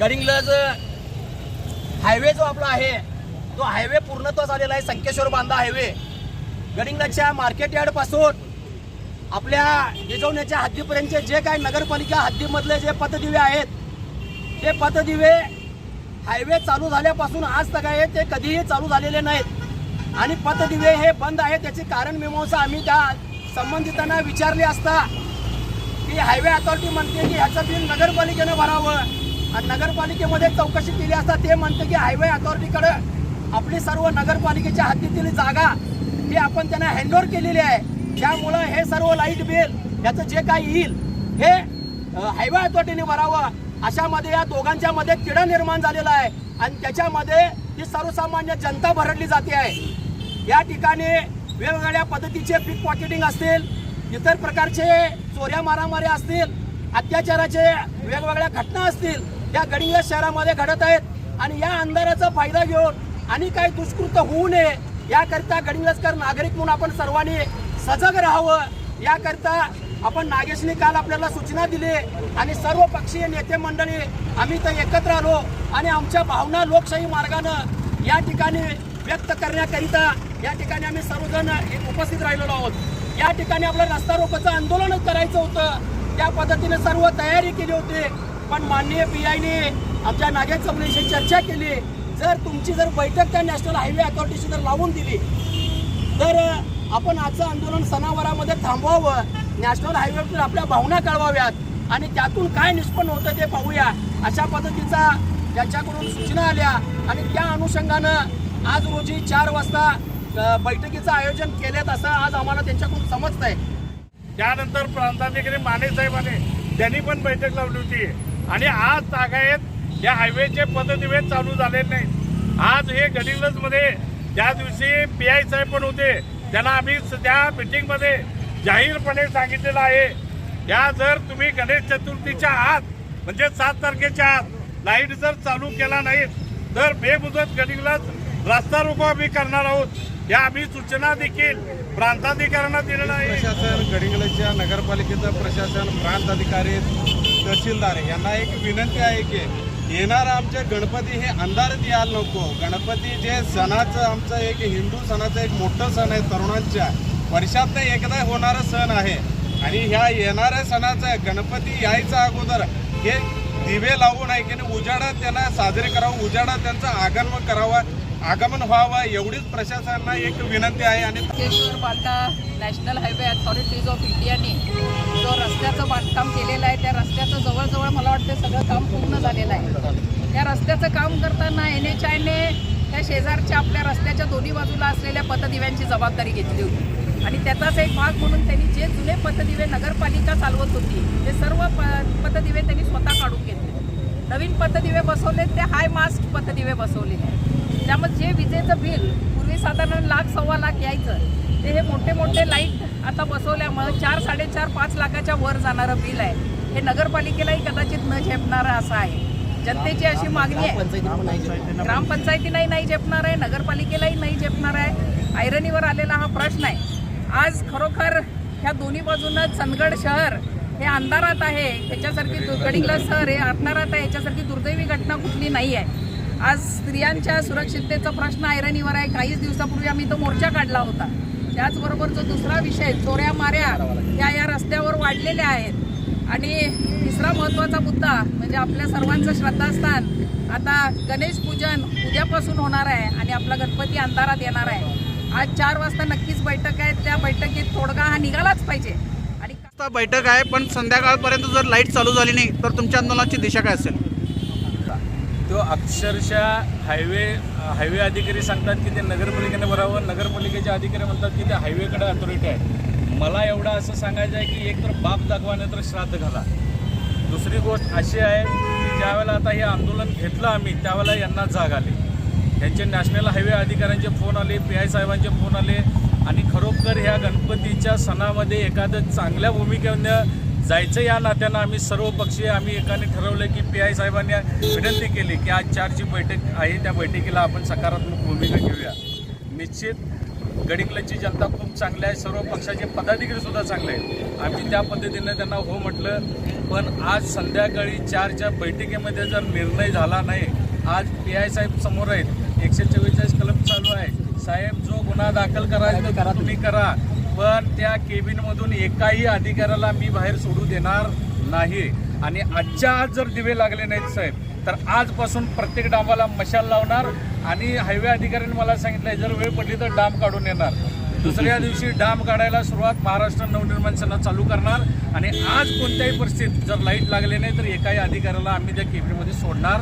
Gadhinglaj highway जो आपला आहे तो हायवे पूर्णत्वास आलेला आहे संकेश्वर बांधा हायवे. गडिंग्लजच्या मार्केट यार्डपासून आपल्या निजवण्याच्या हद्दीपर्यंतचे जे काही नगरपालिका हद्दीमधले जे पथदिवे आहेत ते पथदिवे हायवे चालू झाल्यापासून आज तक आहे ते कधीही चालू झालेले नाहीत. आणि पथदिवे हे बंद आहे त्याचे कारण मीमांसा आम्ही त्या संबंधितांना विचारले असता की हायवे अथॉरिटी म्हणते की ह्याचं बिल नगरपालिकेनं भरावं. नगरपालिकेमध्ये चौकशी केली असता ते म्हणते की हायवे अथॉरिटीकडे आपली सर्व नगरपालिकेच्या हद्दीतील जागा ही आपण त्यांना हँडओव्हर केलेली आहे. त्यामुळं हे सर्व लाइट बिल याचं जे काही येईल हे हायवे अथॉरिटीने भरावं. अशामध्ये या दोघांच्या मध्ये तिढा निर्माण झालेला आहे. आणि त्याच्यामध्ये ही सर्वसामान्य जनता भरडली जाते आहे. या ठिकाणी वेगवेगळ्या पद्धतीचे पिक पॉकेटिंग असतील इतर प्रकारचे चोऱ्या मारामाऱ्या असतील अत्याचाराचे वेगवेगळ्या घटना असतील या गडिंग्लज शहरामध्ये घडत आहेत आणि या अंधाराचा फायदा घेऊन आणि काही दुष्कृत होऊ नये याकरिता गडिंग्लजकर नागरिक म्हणून आपण सर्वांनी सजग राहावं. याकरिता आपण नागेशने काल आपल्याला सूचना दिली आणि सर्व पक्षीय नेते मंडळी आम्ही तर एकत्र आलो आणि आमच्या भावना लोकशाही मार्गानं या ठिकाणी व्यक्त करण्याकरिता या ठिकाणी आम्ही सर्वजण एक उपस्थित राहिलेलो आहोत. या ठिकाणी आपलं रस्ता रोकोचं आंदोलन करायचं होतं. त्या पद्धतीने सर्व तयारी केली होती. पण माननीय पी आयने आमच्या नागेश चौधरीशी चर्चा केली. जर तुमची जर बैठक त्या नॅशनल हायवे अथॉरिटीशी जर लावून दिली तर आपण आजचं आंदोलन सणावारामध्ये थांबवावं. नॅशनल हायवेवर आपल्या भावना कळवाव्यात आणि त्यातून काय निष्पन्न होतं ते पाहूया. अशा पद्धतीचा त्यांच्याकडून सूचना आल्या आणि त्या अनुषंगानं आज रोजी चार वाजता बैठकीचं आयोजन केल्यात असं आज आम्हाला त्यांच्याकडून समजतंय. त्यानंतर प्रांताधिकारी माने साहेबांनी त्यांनी पण बैठक लावली होती. आणि आज तागायत या हायवेचे पददिवे चालू झालेले नाहीत. आज हे गडिंगलजमध्ये त्या दिवशी पी आय साहेब पण होते त्यांना आम्ही सध्या त्या जाहीरपणे सांगितलेलं आहे. या जर तुम्ही गणेश चतुर्थीच्या आत म्हणजे सात तारखेच्या आत लाइट जर चालू केला नाहीत तर बेमुदत गडिंगलज रस्ता रोको आम्ही करणार आहोत. या आम्ही सूचना देखील प्रांताधिकाऱ्यांना दिलेल्या आहे प्रशासन गडिंग्लजच्या नगरपालिकेचं प्रशासन प्रांत अधिकारी तहसीलदार यांना एक विनंती आहे की येणार आमचे गणपती हे अंधारात यायला नको. गणपती जे सणाचं आमचं एक हिंदू सणाचं एक मोठं सण आहे तरुणांच्या. वर्षात एकदा होणारा सण आहे. आणि ह्या येणाऱ्या सणाचं गणपती यायचा अगोदर हे दिवे लावून आहे की उजाडा त्यांना साजरे करावं उजाडा त्यांचं आगमन करावं आगमन व्हावं एवढीच प्रशासनाला एक विनंती आहे. आणि केशवर बांधा नॅशनल हायवे अथॉरिटीज ऑफ इंडियाने जो रस्त्याचं बांधकाम केलेलं आहे. त्या रस्त्याचं जवळजवळ मला वाटतं सगळं काम पूर्ण झालेलं आहे. त्या रस्त्याचं काम करताना एन एच आयने त्या शेजारच्या आपल्या रस्त्याच्या दोन्ही बाजूला असलेल्या पथदिव्यांची जबाबदारी घेतली होती. आणि त्याचाच एक भाग म्हणून त्यांनी जे जुने पथदिवे नगरपालिका चालवत होती ते सर्व प पथदिवे त्यांनी स्वतः काढून घेतले. नवीन पथदिवे बसवले ते हाय मास्ट पथदिवे बसवलेले आहेत त्यामुळे जे विजेचं बिल पूर्वी साधारण लाख सव्वा लाख यायचं ते हे मोठे मोठे लाइट आता बसवल्यामुळं चार साडेचार पाच लाखाच्या वर जाणारं बिल आहे. हे नगरपालिकेलाही कदाचित न झेपणारं असं आहे. जनतेची अशी मागणी आहे. ग्रामपंचायतीलाही नाही झेपणार आहे नगरपालिकेलाही नाही झेपणार आहे. ऐरणीवर आलेला हा प्रश्न आहे. आज खरोखर ह्या दोन्ही बाजूनं चंदगड शहर हे अंधारात आहे त्याच्यासारखी दुर्गडीला शहर हे अंधारात आहे याच्यासारखी दुर्दैवी घटना कुठली नाही आहे आज स्त्रियांच्या सुरक्षिततेचा प्रश्न ऐरणीवर आहे. काहीच दिवसापूर्वी आम्ही तो मोर्चा काढला होता. त्याचबरोबर जो दुसरा विषय चोऱ्या माऱ्या ह्या या रस्त्यावर वाढलेल्या आहेत. आणि तिसरा महत्त्वाचा मुद्दा म्हणजे आपल्या सर्वांचं श्रद्धास्थान. आता गणेश पूजन उद्यापासून होणार आहे आणि आपला गणपती अंधारात येणार आहे. आज चार वाजता नक्कीच बैठक आहे. त्या बैठकीत तोडगा हा निघालाच पाहिजे. आणि बैठक आहे पण संध्याकाळपर्यंत जर लाइट चालू झाली नाही तर तुमच्या आंदोलनाची दिशा काय असेल? तो अक्षरशः हायवे हायवे अधिकारी सांगतात की ते नगरपालिकेने भरावं नगरपालिकेचे अधिकारी म्हणतात की ते हायवेकडे अथॉरिटी आहे. मला एवढं असं सांगायचं आहे की एक तर बाप दाखवा नाही तर श्राद्ध घाला. दुसरी गोष्ट अशी आहे की ज्यावेळेला आता हे आंदोलन घेतलं आम्ही त्यावेळेला यांना जाग आली. त्यांचे नॅशनल हायवे अधिकाऱ्यांचे फोन आले पी आय साहेबांचे फोन आले. आणि खरोखर ह्या गणपतीच्या सणामध्ये एखादं चांगल्या भूमिकेनं जायचं या नात्यानं आम्ही सर्व पक्षीय आम्ही एकाने ठरवलं की पी आय साहेबांनी विनंती केली की आज चारची बैठक आहे. त्या बैठकीला आपण सकारात्मक भूमिका घेऊया. निश्चित गडिंगलची जनता खूप चांगली आहे. सर्व पक्षाचे पदाधिकारीसुद्धा चांगले आहेत. आम्ही त्या पद्धतीने त्यांना हो म्हटलं. पण आज संध्याकाळी चारच्या बैठकीमध्ये जर निर्णय झाला नाही आज पी आय साहेब समोर आहेत. एकशे चव्वेचाळीस कलम चालू आहे. साहेब जो गुन्हा दाखल करायचा तो तुम्ही करा. पण त्या केबिनमधून एकाही अधिकाऱ्याला मी बाहेर सोडू देणार नाही. आणि आजच्या आज जर दिवे लागले नाहीत साहेब तर आजपासून प्रत्येक डांबाला मशाल लावणार आणि हायवे अधिकाऱ्यांनी मला सांगितलं जर वेळ पडली तर डांब काढून येणार. दुसऱ्या दिवशी डांब काढायला सुरुवात महाराष्ट्र नवनिर्माण सेना चालू करणार आणि आज कोणत्याही परिस्थितीत जर लाइट लागले नाही तर एकाही अधिकाऱ्याला आम्ही त्या केबिनमध्ये सोडणार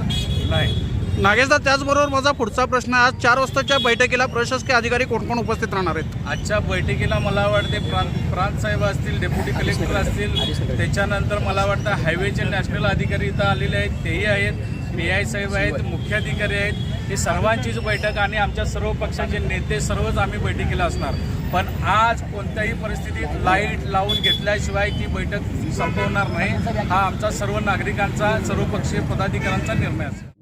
नाही. नागेशदा त्याचबरोबर माझा पुढचा प्रश्न आज चार वाजताच्या बैठकीला प्रशासकीय अधिकारी कोण कोण उपस्थित राहणार आहेत? आजच्या बैठकीला मला वाटते प्रांत प्रांत साहेब असतील डेप्युटी कलेक्टर असतील त्याच्यानंतर मला वाटतं हायवेचे नॅशनल अधिकारी इथं आलेले आहेत तेही आहेत पी आय साहेब आहेत मुख्याधिकारी आहेत. ही सर्वांचीच बैठक आणि आमच्या सर्व पक्षाचे नेते सर्वच आम्ही बैठकीला असणार. पण आज कोणत्याही परिस्थितीत लाइट लावून घेतल्याशिवाय ती बैठक संपवणार नाही. हा आमचा सर्व नागरिकांचा सर्व पक्षीय पदाधिकाऱ्यांचा निर्णय असेल.